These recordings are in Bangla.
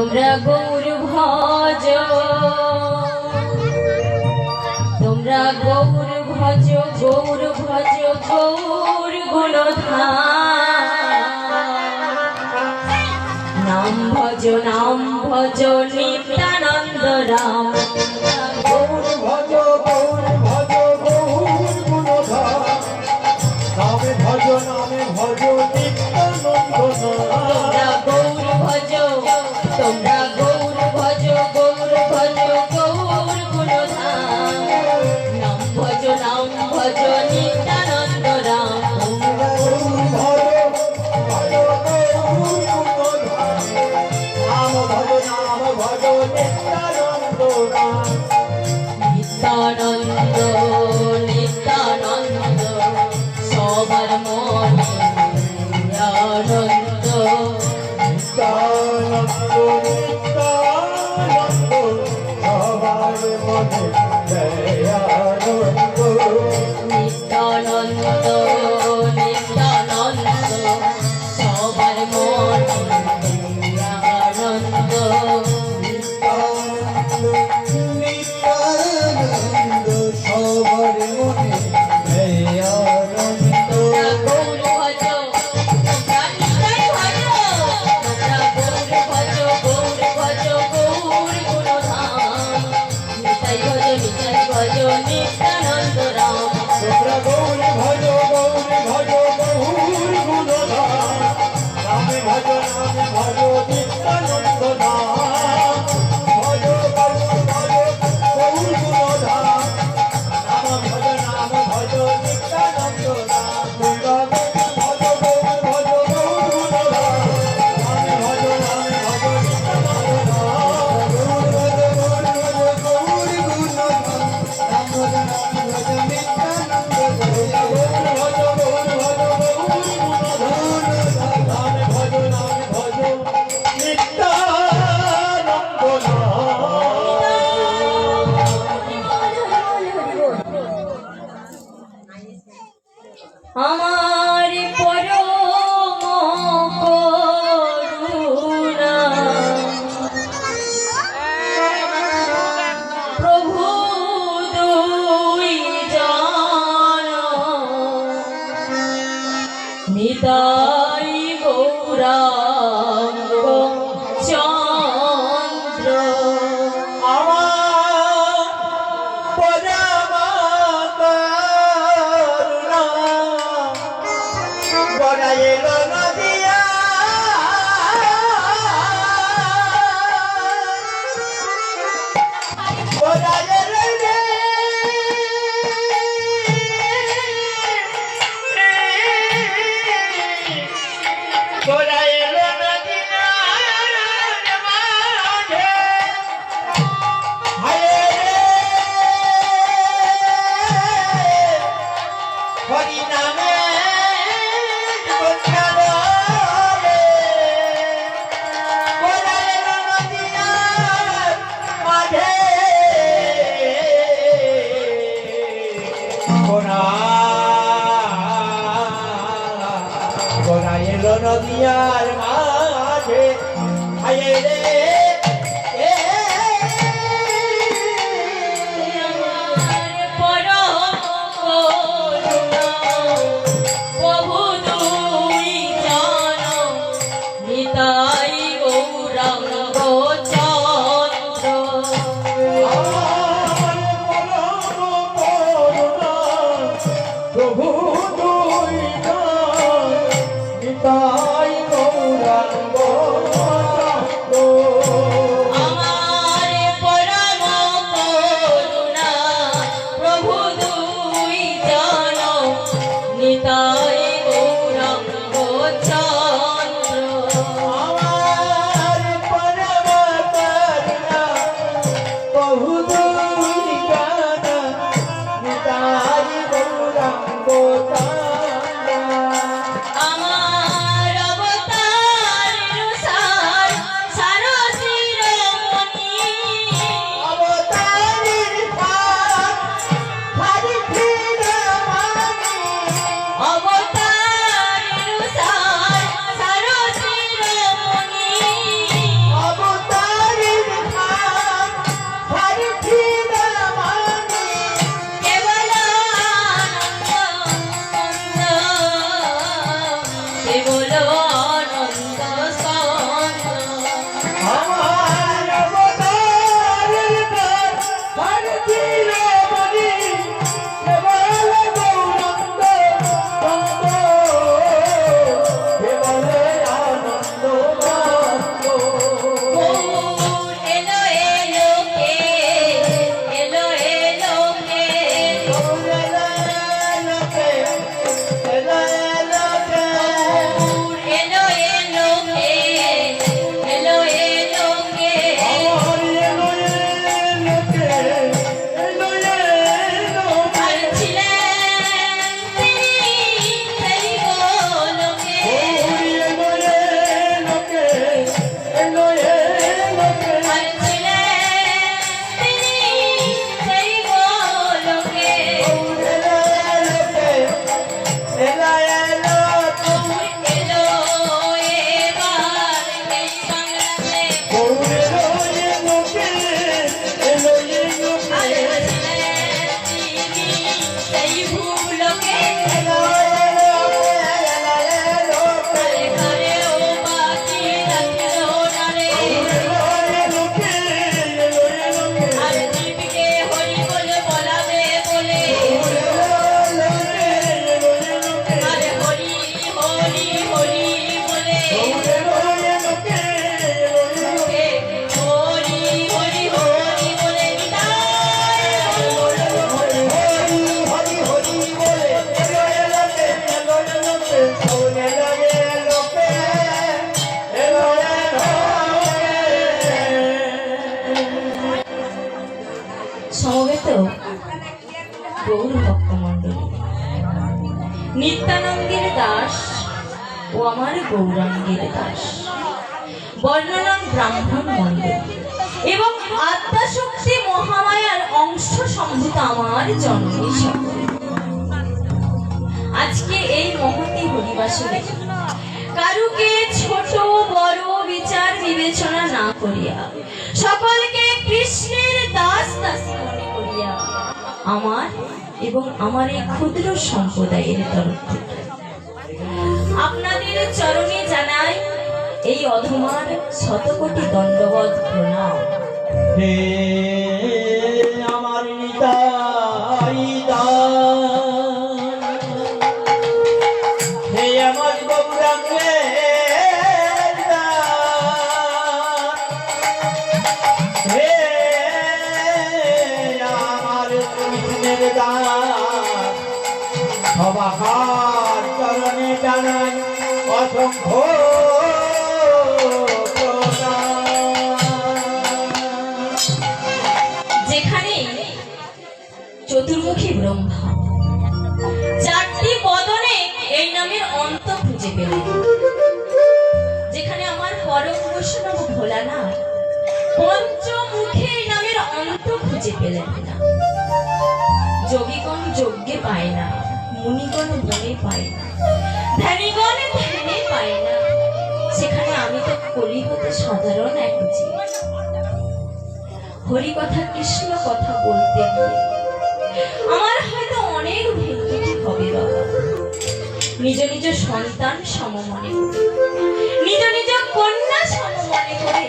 তোমরা গৌর ভজ। তোমরা গৌর ভজ গৌর ভজ, গৌর গুণ নাম ভজ নাম ভজ, নিত্যানন্দ রাম। ভজ, গৌর ভজ নামে ভজ নিত্যানন্দ そ。গৌর ভক্তমণ্ডলী। নিত্যানন্দের দাস ও আমার গৌরাঙ্গের দাস। বর্ণনান ব্রাহ্মণ মণ্ডলী। এবং আত্মাশক্তি মহামায়ার অংশ সম্ভূত আমার জন্মী সকল আজকে এই মহতি হরিবাসরে কারুকে ছোট বড় বিচার বিবেচনা না করিয়া, সকলকে কৃষ্ণের দাস দাস করিয়া আমার এবং আমার এই ক্ষুদ্র সম্প্রদায়ের তরফ থেকে। আপনাদের চরণে জানাই এই অধমার শতকোটি দণ্ডবধ প্রণাম। যেখানে চতুর্মুখী ব্রহ্মা। চারটি বদনে এই নামের অন্ত খুঁজে পেলেন যেখানে আমার পরম বৈষ্ণব ভোলানাথ পঞ্চমুখে এই নামের অন্ত খুঁজে পেলেন না। যোগীগণ যজ্ঞে পায় না। মুনিগণ বনে পায় না। ধ্যানীগণ ধ্যানে পায় না। সেখানে আমি তো কলিহতে সাধারণ এক জীব। হরি কথা কৃষ্ণ কথা বলতে গিয়ে আমার হয়তো অনেক ভুলত্রুটি হবে বাবা। নিজ নিজ সন্তান সমমনে নিজ নিজ কন্যা সমমনে করে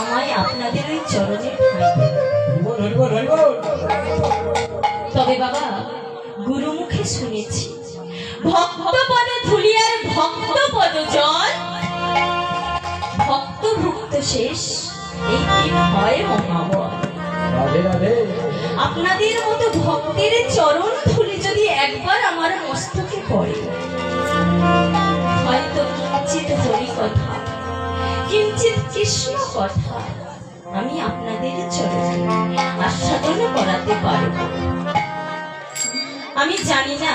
আমায় আপনাদের ওই চরণে শুনেছি। ভক্ত পদ ধুলিয়ার ভক্ত পদ জল। ভক্ত ভুক্ত শেষ এই দিন হয় মহাবল। আপনাদের মতো ভক্তের চরণ ধুলি যদি একবার আমার মস্তকে পড়ে হয়তো কিঞ্চিত হরি কথা কিঞ্চিত কৃষ্ণ কথা আমি আপনাদের চরণে আস্বাদন করাতে পারব। আমি জানি না।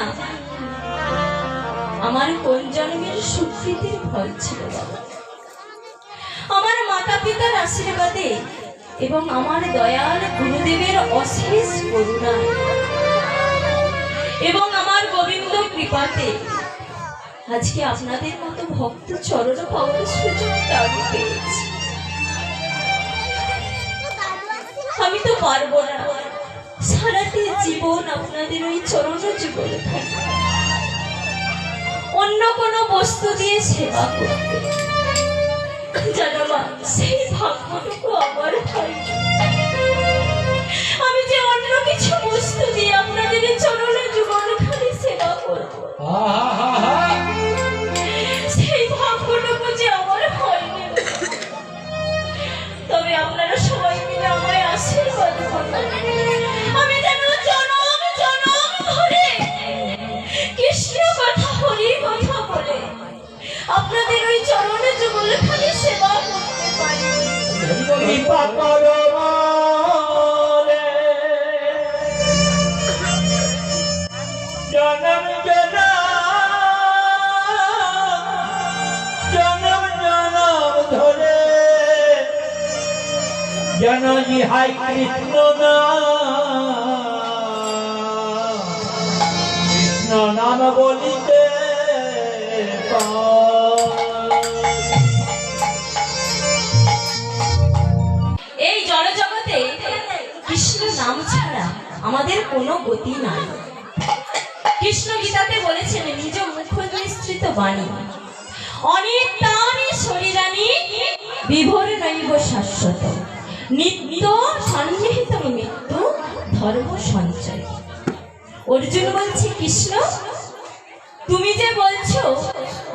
আমার কোন জন্মের সুকৃতির ফল ছিল আমার মাতা পিতার আশীর্বাদে এবং আমার দয়াল গুরুদেবের অশেষ করুণায়। এবং আমার গোবিন্দ কৃপাতে আজকে আপনাদের মতো ভক্ত চরণ পাওয়ার সুযোগটা আমি পেয়েছি। আমি তো পারব না। সারাটি জীবন আপনাদের ওই চরণ জীবনে অন্য কোনো বস্তু দিয়ে সেবা করতে জানো মা, সেই ভাগ্যটুকু আমার হয় কৃপা করো জনম জনম জনম জনম ধরে জন ইহাই কৃষ্ণ কৃষ্ণ নাম বলিতে আমাদের কোনো গতি নাই। কৃষ্ণ গীতাতে বলেছেন, নিজ মুখ নিঃসৃত বাণী। অনেক তানি শরীরানি বিভোর নৈব শাশ্বত। নিত্য সন্নিহিত মৃত্যু ধর্ম সঞ্চয়। অর্জুন বলছে, কৃষ্ণ, তুমি যে বলছো,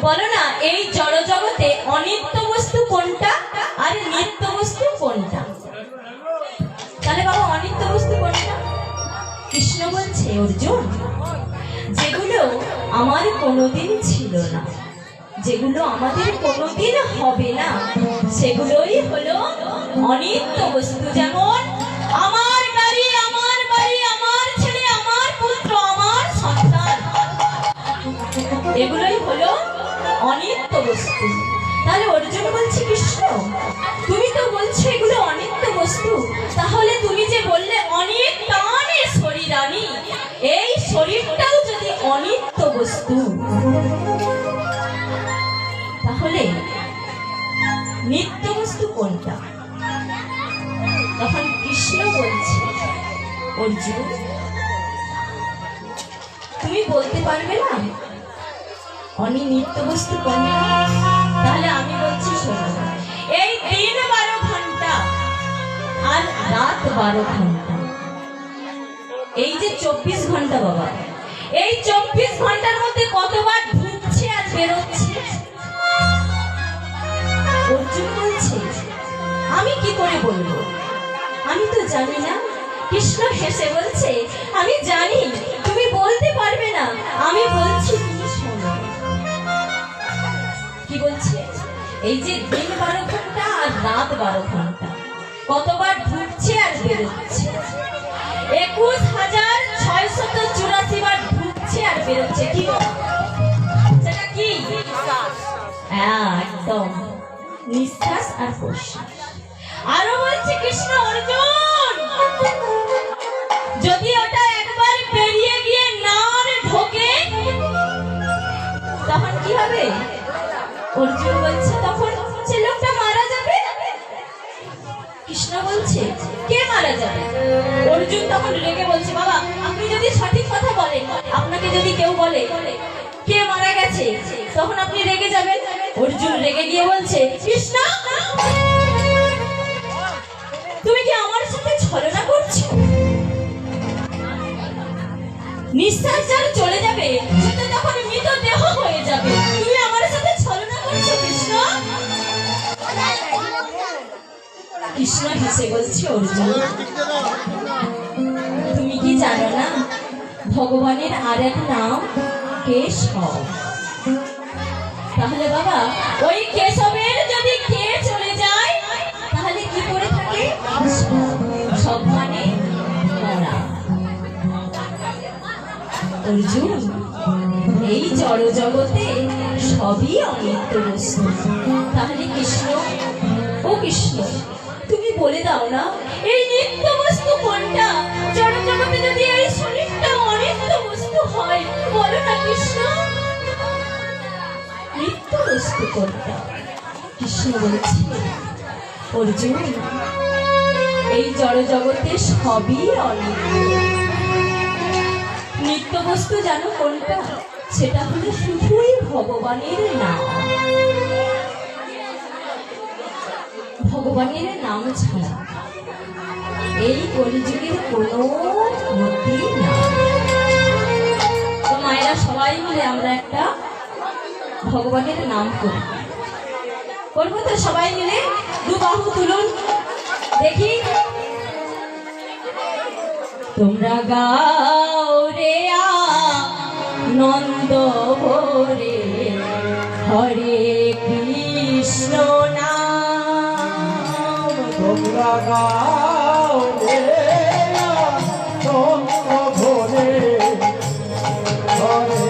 বলো না, এই জড়জগতে অনিত্য বস্তু কোনটা আর নিত্য বস্তু কোনটা? তাহলে বাবা, অনিত্য কৃষ্ণ বলছে অর্জুন যেগুলো আমার কোনোদিন ছিল না। যেগুলো আমাদের কোনোদিন হবে না। সেগুলোই হলো অনিত্য বস্তু যেমন আমার গাড়ি আমার বাড়ি, আমার ছেলে, আমার পুত্র, আমার সন্তান। এগুলোই হলো অনিত্য বস্তু। তাহলে অর্জুন বলছে, কৃষ্ণ, তুমি তো বলছো এগুলো অনিত্য বস্তু। তাহলে তুমি যে বললে অনিত্য প্রাণের এই শরীরটাও যদি অনিত্য বস্তু, তাহলে নিত্য বস্তু কোনটা? তখন কৃষ্ণ বলছে, অর্জুন, তুমি বলতে পারবে না? অনি নিত্য বস্তু কোনটা? তাহলে আমি বলছি, শোনো এই দিন বারো ঘণ্টা আর রাত বারো ঘণ্টা। এই যে চব্বিশ ঘণ্টা বাবা, এই চব্বিশ ঘণ্টার মধ্যে কতবার ঢুকছে আর বেরোচ্ছে? অর্জুন বলছে, আমি কি করে বলব? আমি তো জানি না। কৃষ্ণ হেসে বলছে, আমি জানি, তুমি বলতে পারবে না। আমি বলছি কি বলছে? এই যে দিন বারো ঘণ্টা আর রাত বারো ঘণ্টা, কতবার ঢুকছে আর বেরোচ্ছে? একুশ হাজার ছয়শত চুরাশি বার ঢুকছে আর বেরোচ্ছে, কি হ্যাঁ আর বলছে কৃষ্ণ যদি ওটা একবার পেরিয়ে গিয়ে নার ঢোকে, তখন কি হবে? অর্জুন অর্জুন তখন রেগে বলছে, বাবা, আপনি যদি সঠিক কথা বলেন, আপনাকে যদি কেউ বলে, কে মারা গেছে, তখন আপনি রেগে যাবেন। অর্জুন রেগে গিয়ে বলছে, কৃষ্ণ, তুমি কি আমার সাথে ছলনা করছ? নিঃশ্বাস যার চলে যাবে সে তো তখন মৃত দেহ হয়ে যাবে। তুমি আমার সাথে ছলনা করছ, কৃষ্ণ? কৃষ্ণ হেসে বলছে, অর্জুন ভগবানের আর এক নাম কেশব। তাহলে বাবা, ওই কেশবের যদি কে চলে যায়, তাহলে কি করে থাকে? সব মানে অর্জুন, এই জড় জগতে সবই অনিত্য বস্তু। তাহলে কৃষ্ণ, ও কৃষ্ণ, তুমি বলে দাও না, এই নিত্য কৃষ্ণ নিত্য বস্তু এই জড় জগতে সবই নিত্য বস্তু জানো কোনটা সেটা হলো শুধুই ভগবানের নাম ভগবানের নাম ছাড়া। এই কলিযুগের কোনো গতি মায়েরা সবাই মিলে আমরা একটা ভগবানের নাম করি। করব তো সবাই মিলে? দু বাহু তুলুন। দেখি। তোমরা গাও রে নন্দ ভরে, হরে কৃষ্ণ নাম। তোমরা গাও রে হরে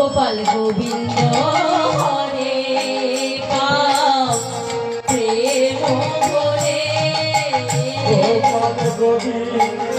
গোপাল গোবিন্দ হরে প্রেম গোপাল গোবিন্দ